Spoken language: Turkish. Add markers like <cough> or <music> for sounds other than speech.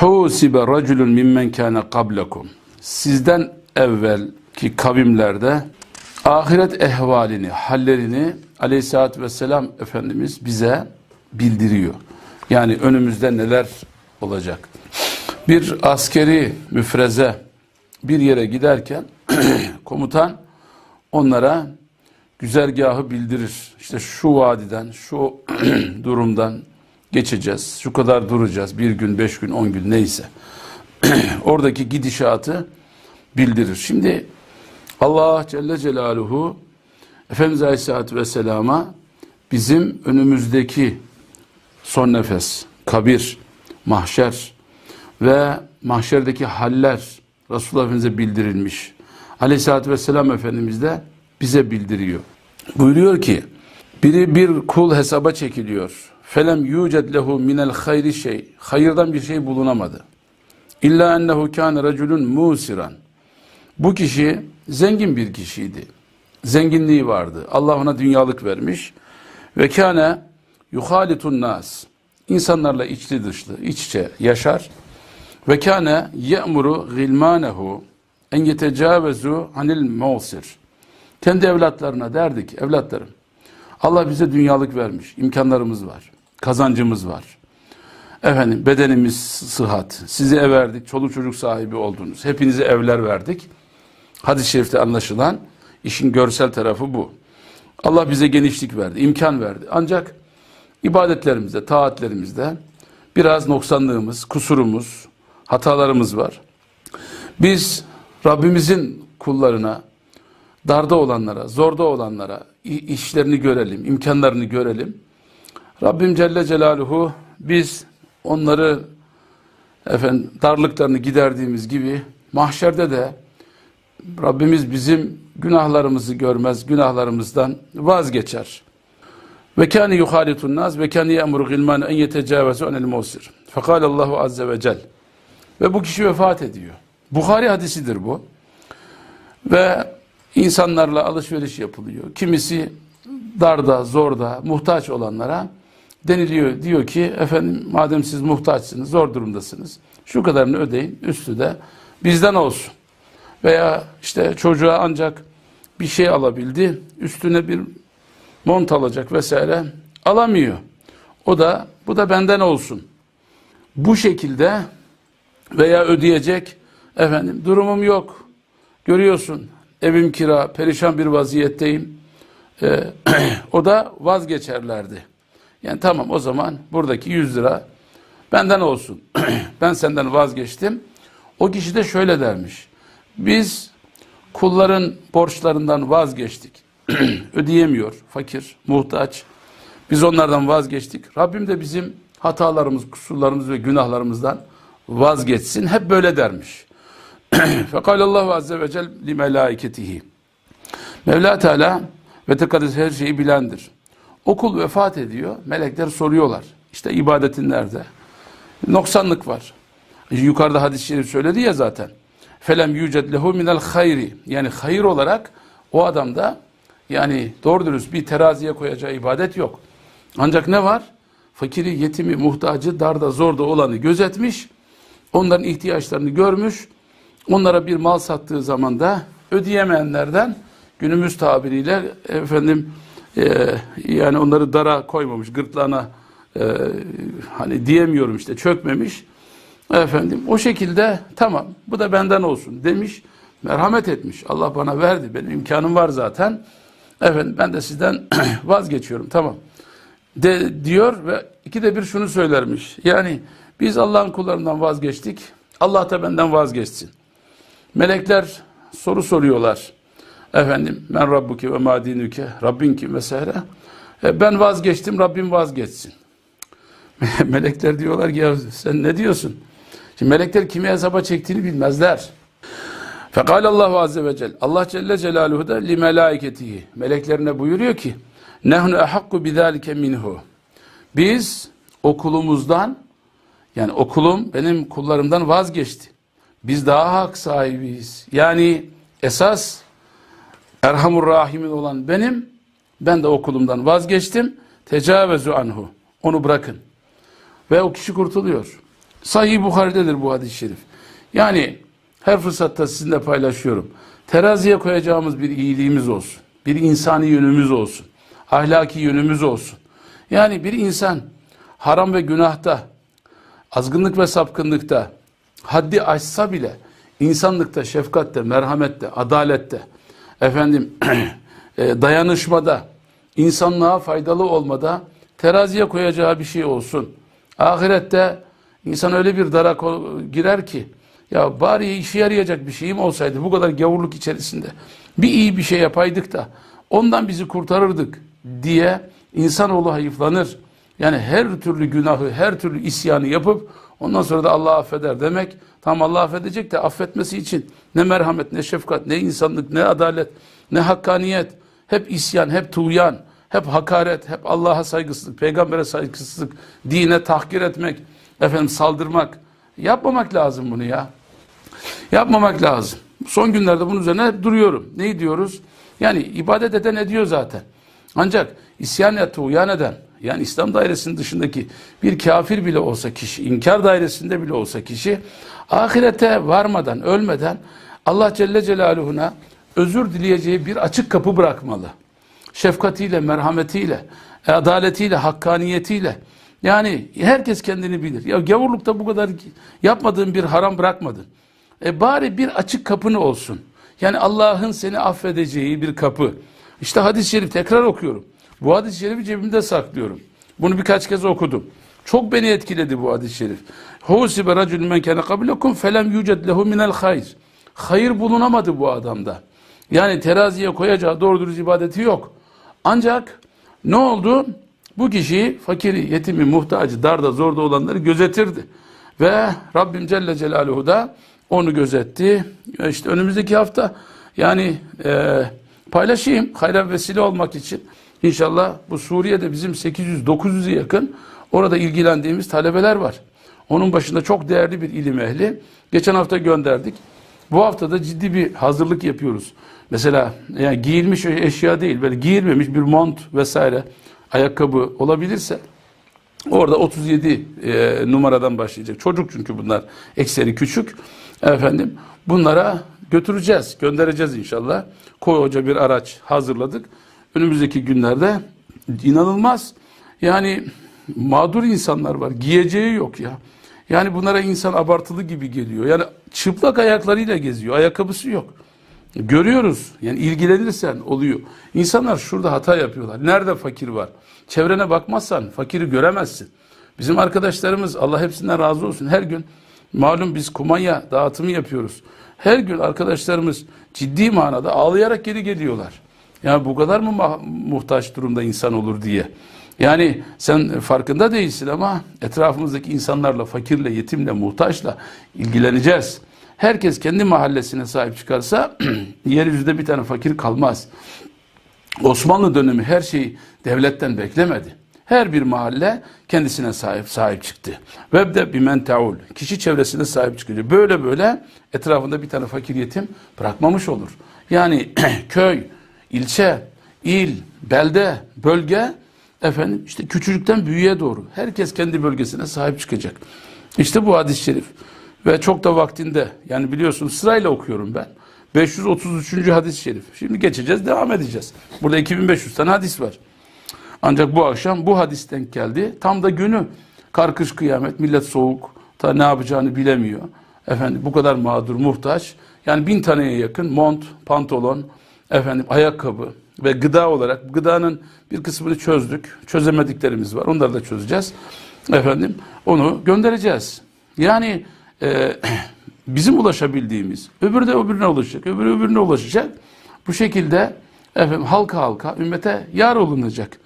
Husibe raculun mimmen kana qablakum. Sizden evvelki kavimlerde ahiret ehvalini, hallerini aleyhissalatü vesselam Efendimiz bize bildiriyor. Yani önümüzde neler olacak. Bir askeri müfreze bir yere giderken <clears throat> komutan onlara güzergahı bildirir. İşte şu vadiden, şu <clears throat> durumdan geçeceğiz. Şu kadar duracağız. Bir gün, beş gün, on gün neyse. <clears throat> Oradaki gidişatı bildirir. Şimdi Allah Celle Celaluhu Efendimiz Aleyhisselatü Vesselam'a bizim önümüzdeki son nefes, kabir, mahşer ve mahşerdeki haller Resulullah Efendimiz'e bildirilmiş. Aleyhisselatü Vesselam Efendimiz de bize bildiriyor. Buyuruyor ki biri bir kul hesaba çekiliyor. Felem yuced lehu minel hayri şey. Hayırdan bir şey bulunamadı. İlla ennehu kâne raculun musiran. Bu kişi zengin bir kişiydi. Zenginliği vardı. Allah ona dünyalık vermiş. Ve kâne yuhalitun nas. İnsanlarla içli dışlı, iç içe yaşar. Ve kâne ye'muru gilmanehu en yetecâvezu anil musir. Kendi evlatlarına derdik, evlatlarım Allah bize dünyalık vermiş, imkanlarımız var, kazancımız var. Efendim bedenimiz sıhhat, sizi ev verdik, çoluk çocuk sahibi oldunuz. Hepinize evler verdik. Hadis-i şerifte anlaşılan işin görsel tarafı bu. Allah bize genişlik verdi, imkan verdi. Ancak ibadetlerimizde, taatlerimizde biraz noksanlığımız, kusurumuz, hatalarımız var. Biz Rabbimizin kullarına, darda olanlara, zorda olanlara işlerini görelim, imkanlarını görelim. Rabbim Celle Celaluhu biz onları efendim darlıklarını giderdiğimiz gibi mahşerde de Rabbimiz bizim günahlarımızı görmez, günahlarımızdan vazgeçer. Ve kâne yuhalitun nas ve kâne yemuru gilman en yetecavvezu anel musir. Fekal Allahu azze ve cel. Ve bu kişi vefat ediyor. Bukhari hadisidir bu. Ve insanlarla alışveriş yapılıyor. Kimisi darda, zorda, muhtaç olanlara deniliyor. Diyor ki efendim madem siz muhtaçsınız, zor durumdasınız. Şu kadarını ödeyin, üstü de bizden olsun. Veya işte çocuğa ancak bir şey alabildi, üstüne bir mont alacak vesaire alamıyor. O da bu da benden olsun. Bu şekilde veya ödeyecek efendim durumum yok. Görüyorsun evim kira, perişan bir vaziyetteyim. Ee, <clears throat> o da vazgeçerlerdi. Yani tamam o zaman buradaki 100 lira benden olsun. <clears throat> ben senden vazgeçtim. O kişi de şöyle dermiş. Biz kulların borçlarından vazgeçtik. <clears throat> Ödeyemiyor, fakir, muhtaç. Biz onlardan vazgeçtik. Rabbim de bizim hatalarımız, kusurlarımız ve günahlarımızdan vazgeçsin. Hep böyle dermiş. <clears throat> Fekalallahu azze ve cel li melaiketihi. Mevla Teala ve tekaddes her şeyi bilendir. Okul vefat ediyor. Melekler soruyorlar. İşte ibadetin nerede? Noksanlık var. Yukarıda hadis-i şerif söyledi ya zaten. Felem yüced lehu minel hayri. Yani hayır olarak o adamda yani doğru dürüst bir teraziye koyacağı ibadet yok. Ancak ne var? Fakiri, yetimi, muhtacı, darda, zorda olanı gözetmiş. Onların ihtiyaçlarını görmüş. Onlara bir mal sattığı zaman da ödeyemeyenlerden günümüz tabiriyle efendim e, yani onları dara koymamış, gırtlağına e, hani diyemiyorum işte çökmemiş. Efendim o şekilde tamam bu da benden olsun demiş. Merhamet etmiş. Allah bana verdi. Benim imkanım var zaten. Efendim ben de sizden <clears throat> vazgeçiyorum. Tamam. De, diyor ve iki de bir şunu söylermiş. Yani biz Allah'ın kullarından vazgeçtik. Allah da benden vazgeçsin. Melekler soru soruyorlar. Efendim men rabbuki ve madinüke Rabbin kim vesaire. E, ben vazgeçtim Rabbim vazgeçsin. <laughs> Melekler diyorlar ki ya sen ne diyorsun? Şimdi melekler kimi hesaba çektiğini bilmezler. Fekal Allahu azze ve cel. Allah Celle Celaluhu da li melaiketihi. Meleklerine buyuruyor ki nehnu ehakku bidalike minhu. Biz okulumuzdan yani okulum benim kullarımdan vazgeçti. Biz daha hak sahibiyiz. Yani esas Erhamur Rahimin olan benim. Ben de okulumdan vazgeçtim. Tecavezu anhu. Onu bırakın. Ve o kişi kurtuluyor. Sahih Bukhari'dedir bu hadis-i şerif. Yani her fırsatta sizinle paylaşıyorum. Teraziye koyacağımız bir iyiliğimiz olsun. Bir insani yönümüz olsun. Ahlaki yönümüz olsun. Yani bir insan haram ve günahta, azgınlık ve sapkınlıkta haddi aşsa bile insanlıkta, şefkatte, merhamette, adalette, efendim <clears throat> e, dayanışmada, insanlığa faydalı olmada teraziye koyacağı bir şey olsun. Ahirette insan öyle bir dara girer ki ya bari işe yarayacak bir şeyim olsaydı bu kadar gavurluk içerisinde bir iyi bir şey yapaydık da ondan bizi kurtarırdık diye insanoğlu hayıflanır. Yani her türlü günahı, her türlü isyanı yapıp ondan sonra da Allah affeder demek. Tam Allah affedecek de affetmesi için ne merhamet, ne şefkat, ne insanlık, ne adalet, ne hakkaniyet, hep isyan, hep tuğyan, hep hakaret, hep Allah'a saygısızlık, peygambere saygısızlık, dine tahkir etmek, efendim saldırmak. Yapmamak lazım bunu ya. Yapmamak lazım. Son günlerde bunun üzerine hep duruyorum. Neyi diyoruz? Yani ibadet eden ediyor zaten. Ancak isyan et, uyan eden, yani İslam dairesinin dışındaki bir kafir bile olsa kişi, inkar dairesinde bile olsa kişi, ahirete varmadan, ölmeden Allah Celle Celaluhu'na özür dileyeceği bir açık kapı bırakmalı. Şefkatiyle, merhametiyle, adaletiyle, hakkaniyetiyle. Yani herkes kendini bilir. Ya gavurlukta bu kadar yapmadığın bir haram bırakmadın. E bari bir açık kapını olsun. Yani Allah'ın seni affedeceği bir kapı. İşte hadis-i şerif tekrar okuyorum. Bu hadis-i şerifi cebimde saklıyorum. Bunu birkaç kez okudum. Çok beni etkiledi bu hadis-i şerif. Husibe raculun men kana qablakum felem yuced lehu minel hayr. Hayır bulunamadı bu adamda. Yani teraziye koyacağı doğru dürüst ibadeti yok. Ancak ne oldu? Bu kişi fakiri, yetimi, muhtacı, darda, zorda olanları gözetirdi. Ve Rabbim Celle Celaluhu da onu gözetti. İşte önümüzdeki hafta yani e, paylaşayım hayra vesile olmak için. İnşallah bu Suriye'de bizim 800-900'e yakın orada ilgilendiğimiz talebeler var. Onun başında çok değerli bir ilim ehli. Geçen hafta gönderdik. Bu hafta da ciddi bir hazırlık yapıyoruz. Mesela yani giyilmiş eşya değil, böyle giyilmemiş bir mont vesaire, ayakkabı olabilirse orada 37 e, numaradan başlayacak. Çocuk çünkü bunlar ekseri küçük. Efendim bunlara götüreceğiz, göndereceğiz inşallah. Koyuca bir araç hazırladık. Önümüzdeki günlerde inanılmaz yani mağdur insanlar var. Giyeceği yok ya. Yani bunlara insan abartılı gibi geliyor. Yani çıplak ayaklarıyla geziyor. Ayakkabısı yok. Görüyoruz. Yani ilgilenirsen oluyor. İnsanlar şurada hata yapıyorlar. Nerede fakir var? Çevrene bakmazsan fakiri göremezsin. Bizim arkadaşlarımız Allah hepsinden razı olsun. Her gün malum biz kumanya dağıtımı yapıyoruz. Her gün arkadaşlarımız ciddi manada ağlayarak geri geliyorlar. Yani bu kadar mı muhtaç durumda insan olur diye. Yani sen farkında değilsin ama etrafımızdaki insanlarla, fakirle, yetimle, muhtaçla ilgileneceğiz. Herkes kendi mahallesine sahip çıkarsa <clears throat> yeryüzünde bir tane fakir kalmaz. Osmanlı dönemi her şeyi devletten beklemedi. Her bir mahalle kendisine sahip sahip çıktı. Vebde bimen taul. Kişi çevresine sahip çıkıyor. Böyle böyle etrafında bir tane fakir yetim bırakmamış olur. Yani <clears throat> köy, ilçe, il, belde, bölge efendim işte küçücükten büyüğe doğru herkes kendi bölgesine sahip çıkacak. İşte bu hadis-i şerif. Ve çok da vaktinde yani biliyorsunuz sırayla okuyorum ben. 533. hadis-i şerif. Şimdi geçeceğiz, devam edeceğiz. Burada 2500 tane hadis var. Ancak bu akşam bu hadis denk geldi. Tam da günü karkış kıyamet, millet soğuk, ta ne yapacağını bilemiyor. Efendim bu kadar mağdur, muhtaç. Yani bin taneye yakın mont, pantolon, efendim ayakkabı ve gıda olarak gıdanın bir kısmını çözdük. Çözemediklerimiz var. Onları da çözeceğiz. Efendim onu göndereceğiz. Yani e, <clears throat> bizim ulaşabildiğimiz, öbürü de öbürüne ulaşacak, öbürü öbürüne ulaşacak. Bu şekilde efendim halka halka ümmete yar olunacak.